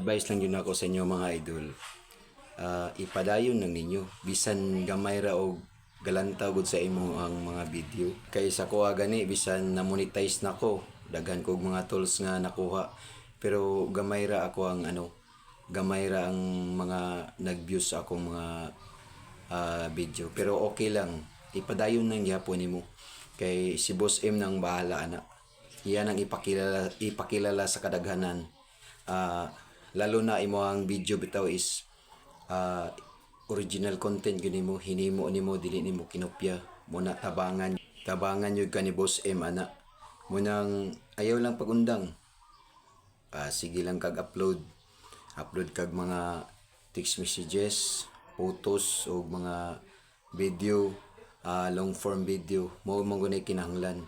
advice lang yun ako sa inyo mga idol. Ah, ipadayon lang ninyo. Bisan gamay ra og galanta gud sa imo ang mga video. Kay sa kuha gani bisan na monetize na ko. Daghan kog mga tools nga nakuha. Pero gamay ra ako ang ano, gamay ra ang mga nag-views akong mga ah, video. Pero okay lang. Ipadayon lang gyapon nimo. Kay si Boss M nang bahala ana. Iyan ang ipakilala ipakilala sa kadaghanan. Ah, lalo na imo ang video bitaw is ah, original content gini mo hinimo nimo dili nimo kinopya. Muna tabangan tabangan yun ka ni Boss M ana. Munang ayaw lang pagundang. Ah, sige lang kag upload. Upload kag mga text messages photos o mga video ah, long form video. Mo mo gunay kinahanglan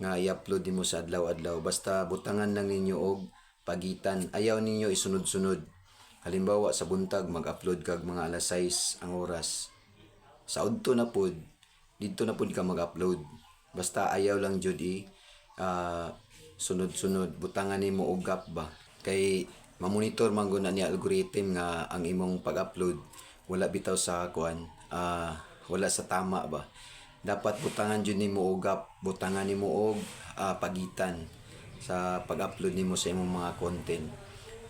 nga i-upload nimo sa adlaw-adlaw. Basta butangan lang ninyo og pagitan. Ayaw ninyo isunod-sunod. Halimbawa sa buntag mag-upload kag mga alas 6 ang oras. Sa udto na pod dito na pod ka mag-upload. Basta ayaw lang jud i ah, sunod-sunod. Butangan nimo og gap ba? Kay mamonitor man gud na ni algorithm nga ang imong pag-upload. Wala bitaw sa kuan ah, wala sa tama ba? Dapat butangan jud nimo og gap. Butangan nimo og ah, pagitan sa pag-upload nimo sa imong mga content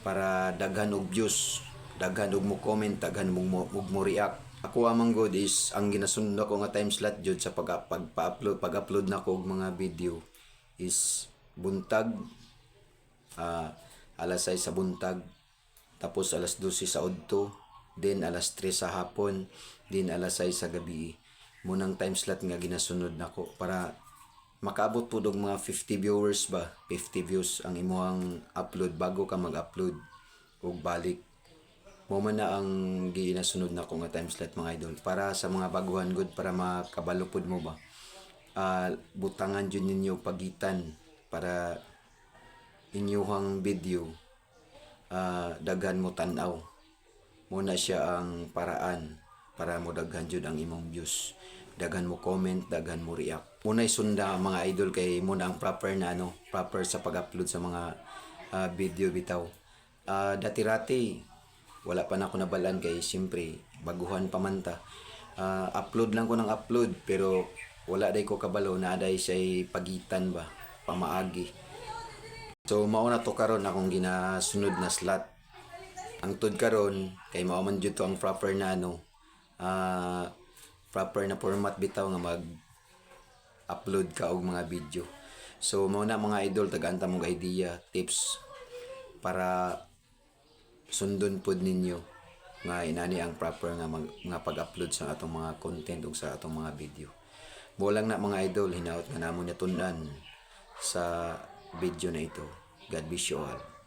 para daghan og views daghan og mo comment daghan mo, og mo react. Ako amang god is ang ginasunod ko nga time slot jud sa pag pag-upload pag-upload na ko og mga video is buntag ah, alas 6 sa buntag tapos alas 12 sa udto then alas 3 sa hapon then alas 6 sa gabi. Munang time slot nga ginasunod nako para makaabot po og mga 50 viewers ba? 50 views ang imuhang upload. Bago ka mag-upload ug balik mo man na ang ginasunod na ko nga time slot mga idol. Para sa mga baguhan good para makabalupod mo ba? Ah, butangan jud ninyo pagitan para inyuhang video ah, daghan mo tan-aw. Muna siya ang paraan para mo daghan jud ang imong views daghan mo comment daghan mo react. Muna isunda ang mga idol kay muna ang proper na ano proper sa pag-upload sa mga ah, video bitaw. Ah, dati-rati wala pa na ako nabalaan kay siyempre baguhan pa man ta. Ah, upload lang ko ng upload pero wala day ko kabalo na aday siya pagitan ba pamaagi. So mao na to karon akong ginasunod na slot. Ang tud karon kay mao man jud to ang proper na ano ah proper na format bitaw nga mag upload ka og mga video. So mao na mga idol tagaanta mong idea, tips para sundon pod ninyo nga inani ang proper nga mag, nga pag-upload sa atong mga content ug sa atong mga video. Mo lang na mga idol hinaot nga namon niya tun-an sa video na ito. God bless you all.